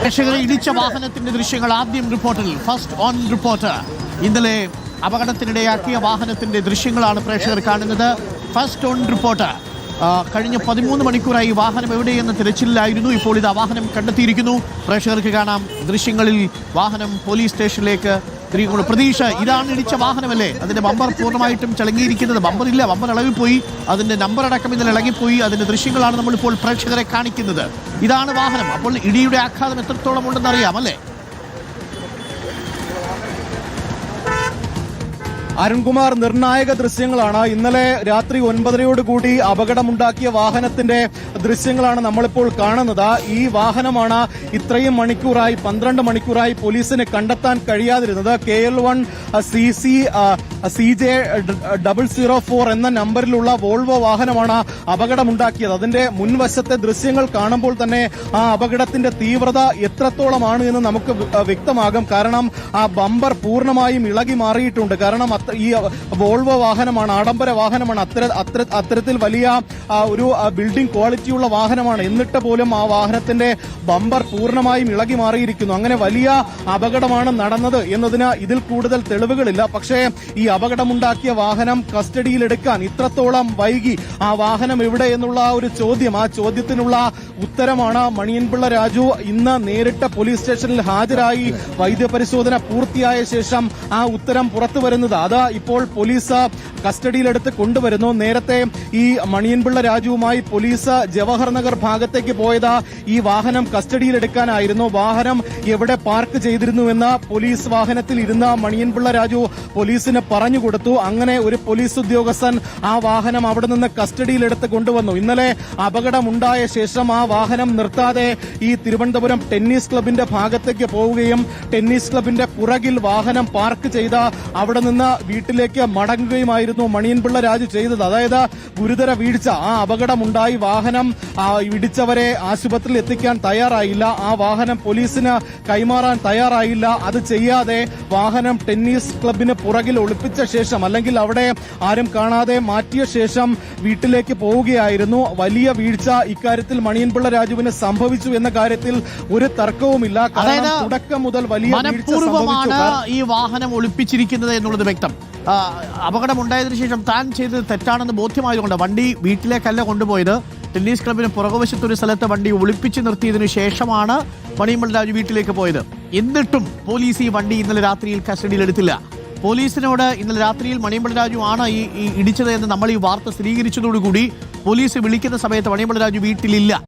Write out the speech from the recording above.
പ്രേക്ഷകരെ ഇടിച്ച വാഹനത്തിന്റെ ദൃശ്യങ്ങൾ ആദ്യം റിപ്പോർട്ടിൽ. ഫസ്റ്റ് ഓൺ റിപ്പോർട്ട് ഇന്നലെ അപകടത്തിനിടയാക്കിയ വാഹനത്തിന്റെ ദൃശ്യങ്ങളാണ് പ്രേക്ഷകർ കാണുന്നത്. ഫസ്റ്റ് ഓൺ റിപ്പോർട്ട് കഴിഞ്ഞ പതിമൂന്ന് മണിക്കൂറായി വാഹനം എവിടെയെന്ന് തിരച്ചിലായിരുന്നു ഇപ്പോൾ ഇത് വാഹനം കണ്ടെത്തിയിരിക്കുന്നു. പ്രേക്ഷകർക്ക് കാണാം ദൃശ്യങ്ങളിൽ വാഹനം പോലീസ് സ്റ്റേഷനിലേക്ക് തിരികെ പ്രതീക്ഷ. ഇതാണ് ഇടിച്ച വാഹനമല്ലേ? അതിന്റെ ബമ്പർ പൂർണമായിട്ടും ചളങ്ങിയിരിക്കുന്നത്. ബമ്പർ ഇല്ല. ബമ്പർ ഇളകിപ്പോയി അതിന്റെ നമ്പർ അടക്കം ഇന്നലെ ഇളകിപ്പോയി. അതിന്റെ ദൃശ്യങ്ങളാണ് നമ്മളിപ്പോൾ പ്രേക്ഷകരെ കാണിക്കുന്നത്. ഇതാണ് വാഹനം. അപ്പോൾ ഇടിയുടെ ആഘാതം എത്രത്തോളം ഉണ്ടെന്ന് അറിയാം അല്ലേ? അരുൺകുമാർ നിർണായക ദൃശ്യങ്ങളാണ്. ഇന്നലെ രാത്രി ഒൻപതരയോടുകൂടി അപകടമുണ്ടാക്കിയ വാഹനത്തിന്റെ ദൃശ്യങ്ങളാണ് നമ്മളിപ്പോൾ കാണുന്നത്. ഈ വാഹനമാണ് ഇത്രയും മണിക്കൂറായി പന്ത്രണ്ട് മണിക്കൂറായി പോലീസിന് കണ്ടെത്താൻ കഴിയാതിരുന്നത്. K L one C C C J double zero four എന്ന നമ്പറിലുള്ള വോൾവോ വാഹനമാണ് അപകടമുണ്ടാക്കിയത്. അതിന്റെ മുൻവശത്തെ ദൃശ്യങ്ങൾ കാണുമ്പോൾ തന്നെ ആ അപകടത്തിന്റെ തീവ്രത എത്രത്തോളമാണ് എന്ന് നമുക്ക് വ്യക്തമാകും. കാരണം ആ ബമ്പർ പൂർണമായും ഇളകി മാറിയിട്ടുണ്ട്. കാരണം ഈ വോൾവോ വാഹനമാണ് ആഡംബര വാഹനമാണ്. അത്ര അത്ര അത്തരത്തിൽ വലിയ ഒരു ബിൽഡിംഗ് ക്വാളിറ്റിയുള്ള വാഹനമാണ്. എന്നിട്ട് പോലും ആ വാഹനത്തിന്റെ ബമ്പർ പൂർണമായും ഇളകി മാറിയിരിക്കുന്നു. അങ്ങനെ വലിയ അപകടമാണ് നടന്നത് എന്നതിന് ഇതിൽ കൂടുതൽ തെളിവുകളില്ല. പക്ഷേ ഈ അപകടമുണ്ടാക്കിയ വാഹനം കസ്റ്റഡിയിലെടുക്കാൻ ഇത്രത്തോളം വൈകി ആ വാഹനം എവിടെ എന്നുള്ള ഒരു ചോദ്യം ആ ചോദ്യത്തിനുള്ള ഉത്തരമാണ് മണിയൻപിള്ള രാജു. ഇന്ന് നേരിട്ട് പോലീസ് സ്റ്റേഷനിൽ ഹാജരായി വൈദ്യപരിശോധന പൂർത്തിയായ ശേഷം ആ ഉത്തരം പുറത്തു വരുന്നത്. അത് ഇപ്പോൾ പോലീസ് കസ്റ്റഡിയിലെടുത്ത് കൊണ്ടുവരുന്നു. നേരത്തെ ഈ മണിയൻപിള്ള രാജുവുമായി പോലീസ് ജവഹർ നഗർ ഭാഗത്തേക്ക് പോയത് ഈ വാഹനം കസ്റ്റഡിയിലെടുക്കാനായിരുന്നു. വാഹനം എവിടെ പാർക്ക് ചെയ്തിരുന്നുവെന്ന് പോലീസ് വാഹനത്തിൽ ഇരുന്ന മണിയൻപിള്ള രാജു പോലീസിന് പറഞ്ഞു കൊടുത്തു. അങ്ങനെ ഒരു പോലീസ് ഉദ്യോഗസ്ഥൻ ആ വാഹനം അവിടെ നിന്ന് കസ്റ്റഡിയിലെടുത്ത് കൊണ്ടുവന്നു. ഇന്നലെ അപകടമുണ്ടായ ശേഷം ആ വാഹനം നിർത്താതെ ഈ തിരുവനന്തപുരം ടെന്നീസ് ക്ലബിന്റെ ഭാഗത്തേക്ക് പോവുകയും ടെന്നീസ് ക്ലബിന്റെ പുറകിൽ വാഹനം പാർക്ക് ചെയ്ത അവിടെ നിന്ന് വീട്ടിലേക്ക് മടങ്ങുകയുമായിരുന്നു മണിയൻപിള്ള രാജു ചെയ്തത്. അതായത് ഗുരുതര വീഴ്ച. ആ അപകടമുണ്ടായി. വാഹനം ഇടിച്ചവരെ ആശുപത്രിയിൽ എത്തിക്കാൻ തയ്യാറായില്ല. ആ വാഹനം പോലീസിന് കൈമാറാൻ തയ്യാറായില്ല. അത് ചെയ്യാതെ വാഹനം ടെന്നീസ് ക്ലബിന് പുറകിൽ ഒളിപ്പിച്ച ശേഷം അല്ലെങ്കിൽ അവിടെ ആരും കാണാതെ മാറ്റിയ ശേഷം വീട്ടിലേക്ക് പോവുകയായിരുന്നു. വലിയ വീഴ്ച ഇക്കാര്യത്തിൽ മണിയൻപിള്ള രാജുവിന് സംഭവിച്ചു എന്ന കാര്യത്തിൽ ഒരു തർക്കവുമില്ല. കാരണം തുടക്കം മുതൽ വലിയ വീഴ്ച സംഭവിച്ചു. ഈ വാഹനം ഒളിപ്പിച്ചിരിക്കുന്നത് എന്നുള്ളത് വ്യക്തം. അപകടമുണ്ടായതിനു ശേഷം താൻ ചെയ്തത് തെറ്റാണെന്ന് ബോധ്യമായതുകൊണ്ട് വണ്ടി വീട്ടിലേക്കല്ല കൊണ്ടുപോയത്. ടെന്നീസ് ക്ലബിന് പുറകുവശത്തൊരു സ്ഥലത്ത് വണ്ടി ഒളിപ്പിച്ച് നിർത്തിയതിനു ശേഷമാണ് മണിമൽ രാജു വീട്ടിലേക്ക് പോയത്. എന്നിട്ടും പോലീസ് ഈ വണ്ടി ഇന്നലെ രാത്രിയിൽ കസ്റ്റഡിയിൽ എടുത്തില്ല. പോലീസിനോട് ഇന്നലെ രാത്രിയിൽ മണിമൽ രാജു ആണ് ഈ ഇടിച്ചത് എന്ന് നമ്മൾ ഈ വാർത്ത സ്ഥിരീകരിച്ചതോടുകൂടി പോലീസ് വിളിക്കുന്ന സമയത്ത് മണിമൽ രാജു വീട്ടിലില്ല.